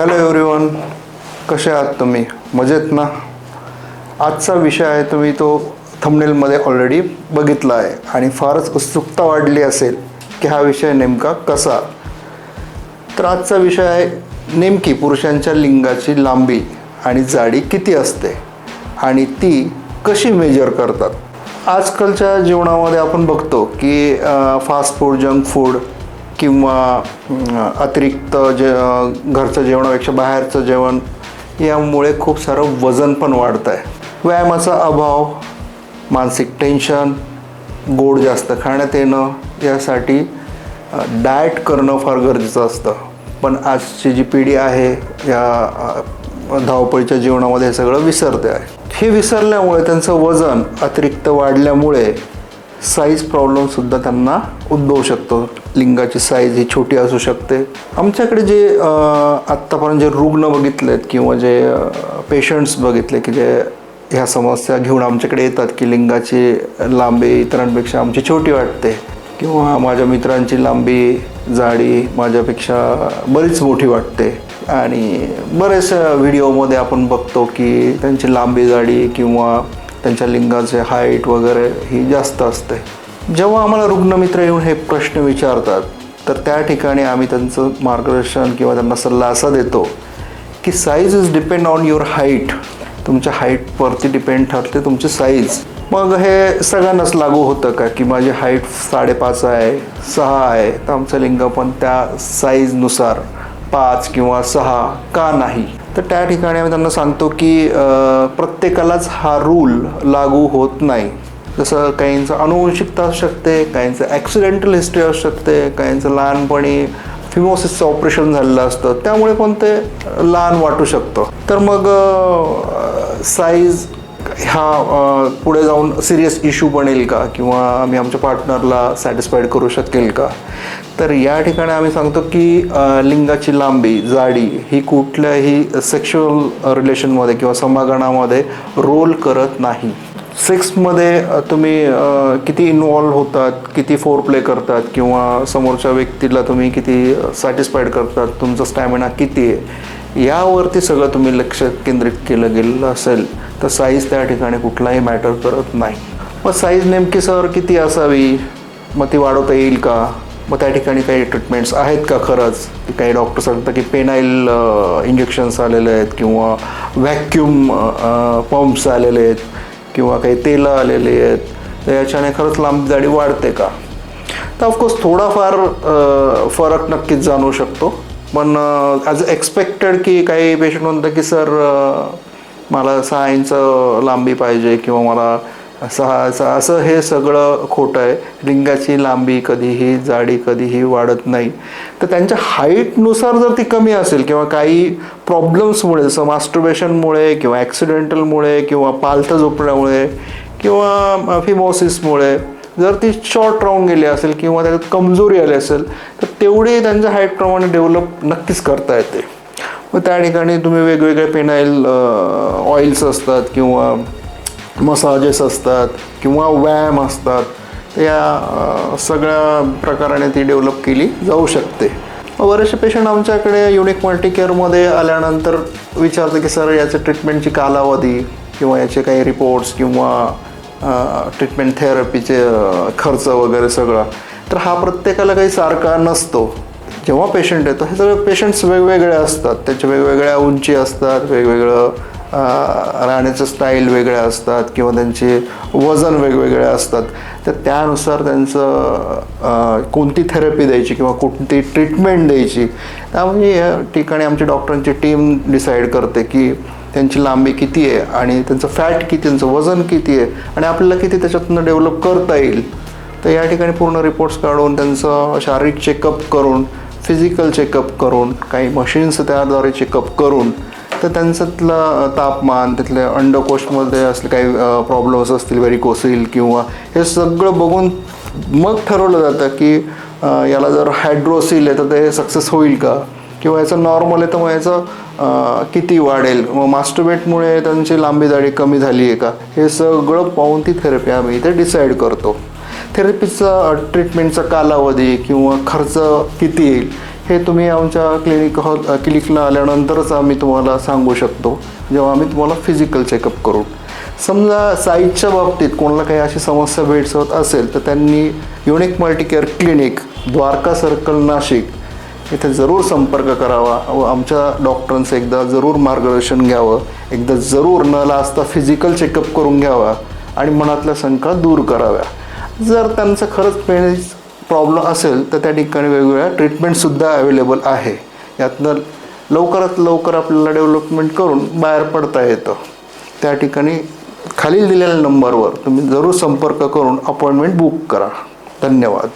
Hello everyone कसे आहात तुम्ही? मजेत ना? आजचा विषय आहे तुम्ही तो थंबनेलमध्ये ऑलरेडी बघितला आहे आणि फारच उत्सुकता वाढली असेल की हा विषय नेमका कसा? तर आजचा विषय आहे नेमकी पुरुषांच्या लिंगाची लांबी आणि जाडी किती असते आणि ती कशी मेजर करतात? आजकालच्या जीवनामध्ये आपण बघतो की फास्ट फूड जंक फूड किंवा अतिरिक्त जे घरचं जेवणापेक्षा बाहेरचं जेवण यामुळे खूप सारं वजन पण वाढतं आहे व्यायामाचा अभाव मानसिक टेन्शन गोड जास्त खाण्यात येणं यासाठी डाएट करणं फार गरजेचं असतं. पण आजची जी पिढी आहे या धावपळीच्या जीवनामध्ये हे सगळं विसरते आहे. हे विसरल्यामुळे त्यांचं वजन अतिरिक्त वाढल्यामुळे साईज प्रॉब्लेमसुद्धा त्यांना उद्भवू शकतो. लिंगाची साईज ही छोटी असू शकते. आमच्याकडे जे आत्तापर्यंत जे रुग्ण बघितलेत किंवा जे पेशंट्स बघितले की जे ह्या समस्या घेऊन आमच्याकडे येतात की लिंगाची लांबी इतरांपेक्षा आमची छोटी वाटते किंवा माझ्या मित्रांची लांबी जाडी माझ्यापेक्षा बरीच मोठी वाटते. आणि बरेच व्हिडिओमध्ये आपण बघतो की त्यांची लांबी जाडी किंवा त्यांच्या लिंगाचे हाईट वगैरे ही जास्त असते. जेव्हा आम्हाला रुग्णमित्र येऊन हे प्रश्न विचारतात तर त्या ठिकाणी आम्ही त्यांचं मार्गदर्शन किंवा त्यांना सल्ला असा देतो की size is depend on your height तुमच्या हाईटवरती डिपेंड ठरते तुमची साईज मग हे सगळ्यांनाच लागू होतं का की माझी हाईट साडेपाच आहे सहा आहे तर आमचं लिंग पण त्या साईजनुसार पाच किंवा सहा का नाही? तर त्या ठिकाणी आम्ही त्यांना सांगतो की प्रत्येकालाच हा रूल लागू होत नाही. जसं काहींचं अनुवंशिकता असू शकते काहींचं ॲक्सिडेंटल हिस्ट्री असू शकते काहींचं लहानपणी फिमोसिसचं ऑपरेशन झालेलं असतं. त्यामुळे पण ते लहान वाटू शकतं. तर मग साईज हा पुढे जाऊन सिरियस इश्यू बनेल का? किंवा आम्ही आमच्या पार्टनरला सॅटिस्फाईड करू शकेल का? तर या ठिकाणी आम्ही सांगतो की लिंगाची लांबी जाडी ही कुठल्याही सेक्शुअल रिलेशनमध्ये किंवा समागणामध्ये रोल करत नाही. सेक्समध्ये तुम्ही किती इन्वॉल्व होतात किती फोर प्ले करतात किंवा समोरच्या व्यक्तीला तुम्ही किती सॅटिस्फाईड करतात तुमचा स्टॅमिना किती आहे यावरती सगळं तुम्ही लक्ष केंद्रित केलं गेलेलं असेल तर साईज त्या ठिकाणी कुठलाही मॅटर करत नाही. मग साईज नेमकी सर किती असावी? मग ती वाढवता येईल का? मग त्या ठिकाणी काही ट्रीटमेंट्स आहेत का खरंच? की काही डॉक्टर सांगतात की पेनाईल इंजेक्शन्स आलेले आहेत किंवा व्हॅक्यूम पंप्स आलेले आहेत किंवा काही तेलं आलेली आहेत. तर याच्याने खरंच लांब जाडी वाढते का? तर ऑफकोर्स थोडाफार फरक नक्कीच जाणवू शकतो. पण ॲज एक्सपेक्टेड की काही पेशंट म्हणतात की सर मला सहा इंच लांबी पाहिजे किंवा मला सहा सहा असं हे सगळं खोटं आहे. लिंगाची लांबी कधीही जाडी कधीही वाढत नाही. तर त्यांच्या हाईटनुसार जर ती कमी असेल किंवा काही प्रॉब्लेम्समुळे जसं मास्टर्बेशनमुळे किंवा ॲक्सिडेंटलमुळे किंवा पालथं झोपण्यामुळे किंवा फिमोसिसमुळे जर ती शॉर्ट राहून गेली असेल किंवा त्याच्यात कमजोरी आली असेल तर तेवढी त्यांच्या हाईटप्रमाणे डेव्हलप नक्कीच करता येते. मग त्या ठिकाणी तुम्ही वेगवेगळे पेनाईल ऑइल्स असतात किंवा मसाजेस असतात किंवा व्यायाम असतात तर या सगळ्या प्रकाराने ती डेव्हलप केली जाऊ शकते. बरेचसे पेशंट आमच्याकडे युनिक मल्टीकेअरमध्ये आल्यानंतर विचारतं की सर याच्या ट्रीटमेंटची कालावधी किंवा याचे काही रिपोर्ट्स किंवा ट्रीटमेंट थेरपीचे खर्च वगैरे सगळा. तर हा प्रत्येकाला काही सारखा नसतो. जेव्हा पेशंट येतो हे सगळे पेशंट्स वेगवेगळे असतात. त्याचे वेगवेगळ्या उंची असतात वेगवेगळं राहण्याचं स्टाईल वेगळ्या असतात किंवा त्यांचे वजन वेगवेगळे असतात. तर त्यानुसार त्यांचं कोणती थेरपी द्यायची किंवा कोणती ट्रीटमेंट द्यायची. त्यामुळे या ठिकाणी आमची डॉक्टरांची टीम डिसाईड करते की त्यांची लांबी किती आहे आणि त्यांचं फॅट किती त्यांचं वजन किती आहे आणि आपल्याला किती त्याच्यातून डेव्हलप करता येईल. तर या ठिकाणी पूर्ण रिपोर्ट्स काढून त्यांचं शारीरिक चेकअप करून फिजिकल चेकअप करून काही मशीन्स त्याद्वारे चेकअप करून तर त्यांच्यातलं तापमान तिथले अंडकोशमध्ये असले काही प्रॉब्लेम्स असतील व्हेरिकोसिल किंवा हे सगळं बघून मग ठरवलं जातं की याला जर हायड्रोसिल आहे तर ते सक्सेस होईल का? किंवा याचं नॉर्मल आहे तर मग याचं किती वाढेल? मग मास्टरबेटमुळे त्यांची लांबी जाडी कमी झाली आहे का? हे सगळं पाहून ती थेरपी आम्ही इथे डिसाईड करतो. थेरपीचा ट्रीटमेंटचा कालावधी किंवा खर्च किती येईल? हे तुम्ही आमच्या क्लिनिक हॉल क्लिनिकला आल्यानंतरच आम्ही तुम्हाला सांगू शकतो. जेव्हा आम्ही तुम्हाला फिजिकल चेकअप करू. समजा साईजच्या बाबतीत कोणाला काही अशी समस्या भेडसावत असेल तर त्यांनी unique multicare clinic Dwarka circle Nashik इथे जरूर संपर्क करावा. व आमच्या डॉक्टरांचं एकदा जरूर मार्गदर्शन घ्यावं. एकदा जरूर न लाजता फिजिकल चेकअप करून घ्यावा. आणि मनातल्या शंका दूर कराव्या. जर त्यांचं खरंच पेन प्रॉब्लेम असेल तर त्या ठिकाणी वेगवेगळ्या ट्रीटमेंटसुद्धा अवेलेबल आहे. यातनं लवकरात लवकर आपल्याला डेव्हलपमेंट करून बाहेर पडता येतं. त्या ठिकाणी खालील दिलेल्या नंबरवर तुम्ही जरूर संपर्क करून अपॉइंटमेंट बुक करा. धन्यवाद.